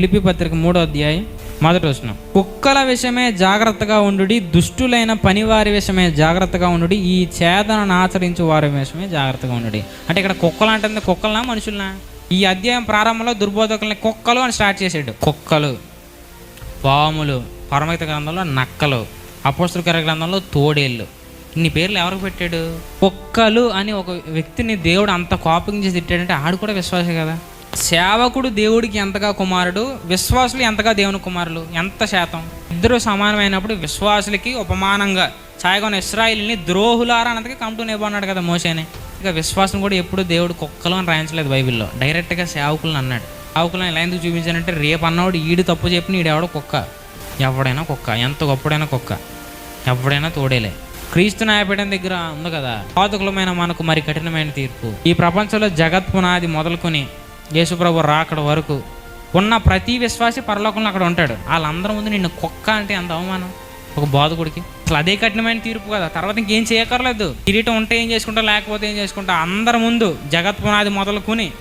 లిపి పత్రిక మూడో అధ్యాయం మొదటి వచనం. కుక్కల విషయమే జాగ్రత్తగా ఉండు దుష్టులైన పనివారి విషయమే జాగ్రత్తగా ఉండు ఈ చేతనను ఆచరించు వారి విషయమే జాగ్రత్తగా ఉండు అంటే ఇక్కడ కుక్కలు అంటుంది కుక్కలనా మనుషులనా? ఈ అధ్యాయం ప్రారంభంలో దుర్బోధకుల్ని కుక్కలు అని స్టార్ట్ చేసాడు కుక్కలు పాములు పరమిత గ్రంథంలో నక్కలు అపోస్తుల గ్రంథంలో తోడేళ్ళు. ఇన్ని పేర్లు ఎవరికి పెట్టాడు? కుక్కలు అని ఒక వ్యక్తిని దేవుడు అంత కోపం చేసి తిట్టాడంటే ఆడు కూడా విశ్వాసే కదా? సేవకుడు దేవుడికి ఎంతగా కుమారుడు? విశ్వాసులు ఎంతగా దేవుని కుమారులు? ఎంత శాతం? ఇద్దరు సమానమైనప్పుడు విశ్వాసులకి ఉపమానంగా ఛాయగొన్న ఇస్రాయిల్ని ద్రోహులారా అన్నది కంటూ నివ్వన్నాడు కదా మోసేని ఇక విశ్వాసం కూడా ఎప్పుడు దేవుడు కుక్కలు అని రాయించలేదు బైబిల్లో. డైరెక్ట్గా సేవకులను అన్నాడు. సేవకులను ఎలా ఎందుకు చూపించానంటే రేపు అన్నవాడు ఈడు తప్పు చెప్పిన ఈడెవడో కుక్క. ఎవడైనా కుక్క. ఎంత గొప్పడైనా కుక్క. ఎవడైనా తోడేలే. క్రీస్తు నాయపీఠం దగ్గర ఉంది కదా. పాతకులమైన మనకు మరి కఠినమైన తీర్పు. ఈ ప్రపంచంలో జగత్ పునాది మొదలుకొని యేసుప్రభు రాకడ వరకు ఉన్న ప్రతి విశ్వాసి పరలోకంలో అక్కడ ఉంటాడు. వాళ్ళందరి ముందు నిన్ను కుక్క అంటే అంత అవమానం? ఒక బాధకుడికి. అసలు అదే కఠినమైన తీర్పు కదా. తర్వాత ఇంకేం చేయక్కర్లేదు. కిరీటం ఉంటే ఏం చేసుకుంటా లేకపోతే ఏం చేసుకుంటా అందరి ముందు జగత్ పునాది మొదలుకొని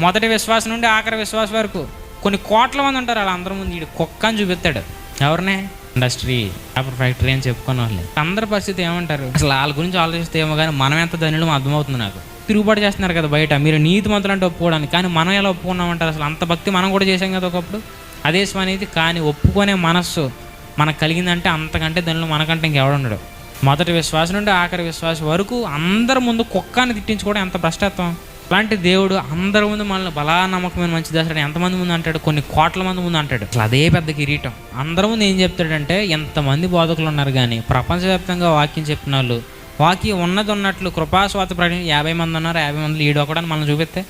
మొదటి విశ్వాసం నుండి ఆఖరి విశ్వాసం వరకు కొన్ని కోట్ల మంది ఉంటారు. వాళ్ళందరి ముందు వీడు కుక్క అని చూపిస్తాడు. ఎవరినే? ఇండస్ట్రీ పేపర్ ఫ్యాక్టరీ అని చెప్పుకున్న వాళ్ళు అందరి పరిస్థితి ఏమంటారు? అసలు వాళ్ళ గురించి ఆలోచిస్తే ఏమో కానీ మనం ఎంత ధనులు అర్థమవుతుంది నాకు. తిరుగుబాటు చేస్తున్నారు కదా బయట. మీరు నీతి మంతులు అంటే ఒప్పుకోవడానికి. కానీ మనం ఎలా ఒప్పుకున్నామంటారు? అసలు అంత భక్తి మనం కూడా చేసాం కదా ఒకప్పుడు? అదే అనేది కానీ ఒప్పుకునే మనస్సు మనకు కలిగిందంటే అంతకంటే దానిలో మనకంటే ఇంకెవడుండడు మొదటి విశ్వాసం నుండి ఆఖరి విశ్వాసం వరకు అందరి ముందు కుక్కని తిట్టించుకోవడం ఎంత భ్రష్టత్వం? అలాంటి దేవుడు అందరి ముందు మనల్ని బలా నమ్మకమైన మంచి దశ ఎంతమంది ముందు అంటాడు? కొన్ని కోట్ల మంది ముందు అంటాడు. అసలు అదే పెద్ద కిరీటం. అందరి ముందు ఏం చెప్తాడంటే ఎంతమంది బోధకులు ఉన్నారు కానీ ప్రపంచవ్యాప్తంగా వాక్యం చెప్పిన వాళ్ళు వాకి ఉన్నది ఉన్నట్లు కృపాస్వాత ప్రకటన యాభై మంది ఉన్నారు యాభై మంది ఈడొకడని మనం చూపిస్తే.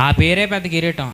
ఆ పేరే పెద్ద కిరీటం.